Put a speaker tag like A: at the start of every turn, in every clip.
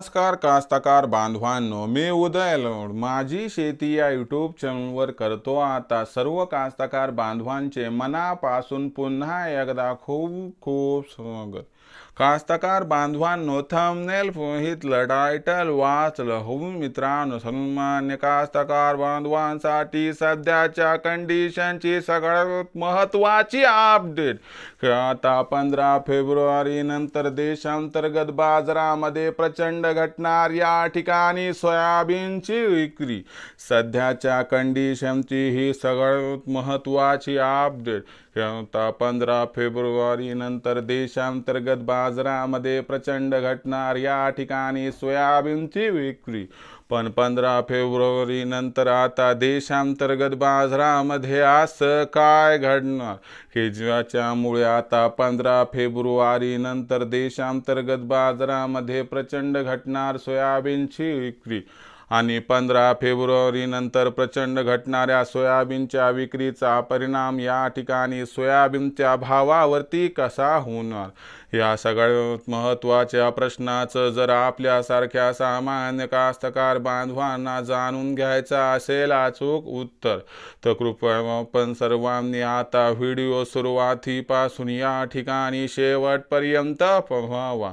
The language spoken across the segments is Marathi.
A: नमस्कार कास्तकार बांधवांनो. मी उदय लोड. माझी शेती या यूट्यूब चॅनलवर करतो आता सर्व कास्तकार बांधवांचे मनापासून पुन्हा एकदा खूप खूप स्वागत. कास्तकार बांधवांनो थंबनेल पोहितलं टायटल वाचलं. हो मित्रांनो सन्मान्य कास्तकार बांधवांसाठी सध्याच्या कंडिशनची सगळ्यात महत्त्वाची अपडेट आता पंधरा फेब्रुवारी नंतर देशांतर्गत बाजारामध्ये प्रचंड घटणार या ठिकाणी सोयाबीनची विक्री. सध्याच्या कंडिशनची ही सगळ्यात महत्त्वाची अपडेट क्षमता पंधरा फेब्रुवारी नंतर देशांतर्गत बाजारामध्ये प्रचंड घटणार. या ठिकाणी सोयाबीनची विक्री. पण पंधरा फेब्रुवारी नंतर आता देशांतर्गत बाजारामध्ये असं काय घडणार? की ज्याच्यामुळे आता पंधरा फेब्रुवारी नंतर देशांतर्गत बाजारामध्ये प्रचंड घटणार सोयाबीनची विक्री. आणि पंधरा फेब्रुवारी नंतर प्रचंड घटणाऱ्या सोयाबीनच्या विक्रीचा परिणाम या ठिकाणी सोयाबीनच्या भावावरती कसा होणार? या सगळ्यात महत्त्वाच्या प्रश्नाचं जर आपल्यासारख्या सामान्य कास्तकार बांधवांना जाणून घ्यायचं असेल अचूक उत्तर तर कृपया आपण सर्वांनी आता व्हिडिओ सुरुवातीपासून या ठिकाणी शेवटपर्यंत पहावा.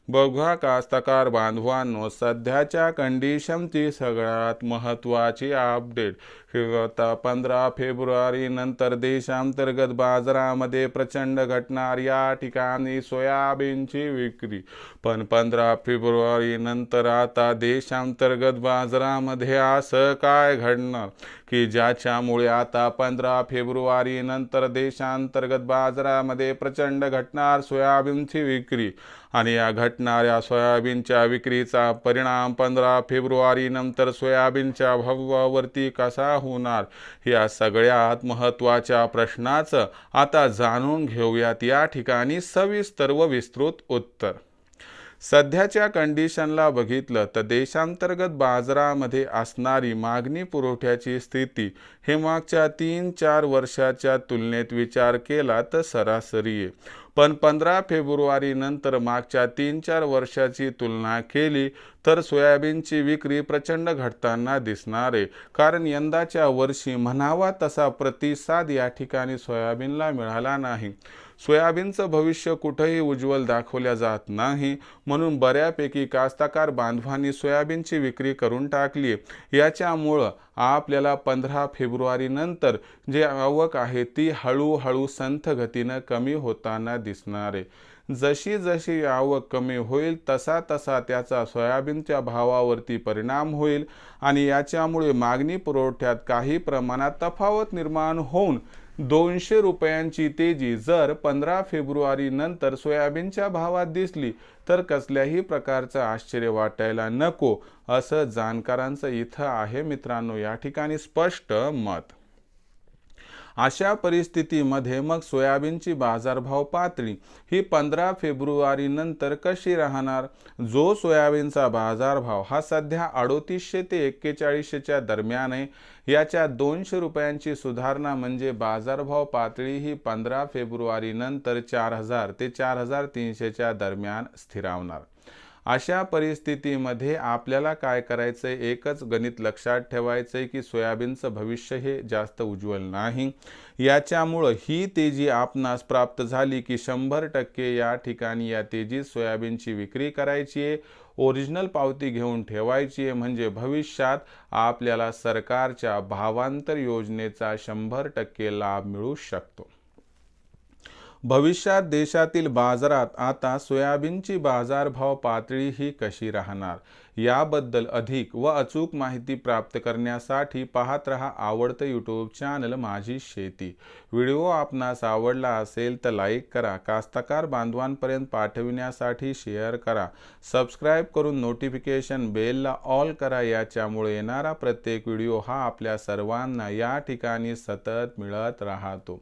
A: बघा कास्तकार बांधवांनो सध्याच्या कंडिशनची सगळ्यात महत्त्वाची अपडेट आता पंधरा फेब्रुवारी नंतर देशांतर्गत बाजारामध्ये प्रचंड घटणार. या ठिकाणी सोयाबीनची विक्री. पण पंधरा फेब्रुवारी नंतर आता देशांतर्गत बाजारामध्ये असं काय घडणार? की ज्याच्यामुळे आता पंधरा फेब्रुवारी नंतर देशांतर्गत बाजारामध्ये प्रचंड घटणार सोयाबीनची विक्री. आणि या घटणाऱ्या सोयाबीनच्या विक्रीचा परिणाम पंधरा फेब्रुवारी नंतर सोयाबीनच्या भावावरती कसा होणार? या सगळ्यात महत्त्वाच्या प्रश्नाचं आता जाणून घेऊयात. या ठिकाणी सविस्तर व विस्तृत उत्तर. सध्याच्या कंडिशनला बघितलं तर देशांतर्गत बाजारामध्ये असणारी मागणी पुरवठ्याची स्थिती हे मागच्या तीन चार वर्षाच्या तुलनेत विचार केला तर सरासरी आहे. पण पंधरा फेब्रुवारी नंतर मागच्या तीन चार वर्षाची तुलना केली तर सोयाबीनची विक्री प्रचंड घटताना दिसणार आहे. कारण यंदाच्या वर्षी म्हणावा तसा प्रतिसाद या ठिकाणी सोयाबीनला मिळाला नाही. सोयाबीनचं भविष्य कुठंही उज्ज्वल दाखवल्या जात नाही म्हणून बऱ्यापैकी कास्तकार बांधवांनी सोयाबीनची विक्री करून टाकली. याच्यामुळं आपल्याला पंधरा फेब्रुवारीनंतर जे आवक आहे ती हळूहळू संथ गतीनं कमी होताना दिसणार आहे. जशी जशी आवक कमी होईल तसा तसा त्याचा सोयाबीनच्या भावावरती परिणाम होईल आणि याच्यामुळे मागणी पुरवठ्यात काही प्रमाणात तफावत निर्माण होऊन दोनशे रुपयांची तेजी जर पंधरा फेब्रुवारी नंतर सोयाबीनच्या भावात दिसली तर कसल्याही प्रकारचं आश्चर्य वाटायला नको असं जाणकारांचं इथं आहे मित्रांनो. या ठिकाणी स्पष्ट मत. अशा परिस्थितीमध्ये मग सोयाबीनची बाजारभाव पातळी ही पंधरा फेब्रुवारीनंतर कशी राहणार? जो सोयाबीनचा बाजारभाव हा सध्या अडोतीसशे ते एक्केचाळीसशेच्या दरम्यान आहे याच्या दोनशे रुपयांची सुधारणा म्हणजे बाजारभाव पातळी ही पंधरा फेब्रुवारीनंतर चार हजार ते चार हजार तीनशेच्या दरम्यान स्थिरावणार. अशा परिस्थितीमध्ये आपल्याला काय करायचं आहे एकच गणित लक्षात ठेवायचं आहे की सोयाबीनचं भविष्य हे जास्त उज्ज्वल नाही. याच्यामुळं ही तेजी आपणास प्राप्त झाली की शंभर टक्के या ठिकाणी या तेजीत सोयाबीनची विक्री करायची आहे ओरिजिनल पावती घेऊन ठेवायची आहे म्हणजे भविष्यात आपल्याला सरकारच्या भावांतर योजनेचा शंभर टक्के लाभ मिळू शकतो. भविष्यात देशातील बाजारात आता सोयाबीनची बाजारभाव पातळी ही कशी राहणार? याबद्दल अधिक व अचूक माहिती प्राप्त करण्यासाठी पाहत रहा आवडतं यूट्यूब चॅनल माझी शेती. व्हिडिओ आपणास आवडला असेल तर लाईक करा कास्तकार बांधवांपर्यंत पाठविण्यासाठी शेअर करा. सबस्क्राईब करून नोटिफिकेशन बेलला ऑल करा याच्यामुळे येणारा प्रत्येक व्हिडिओ हा आपल्या सर्वांना या ठिकाणी सतत मिळत राहतो.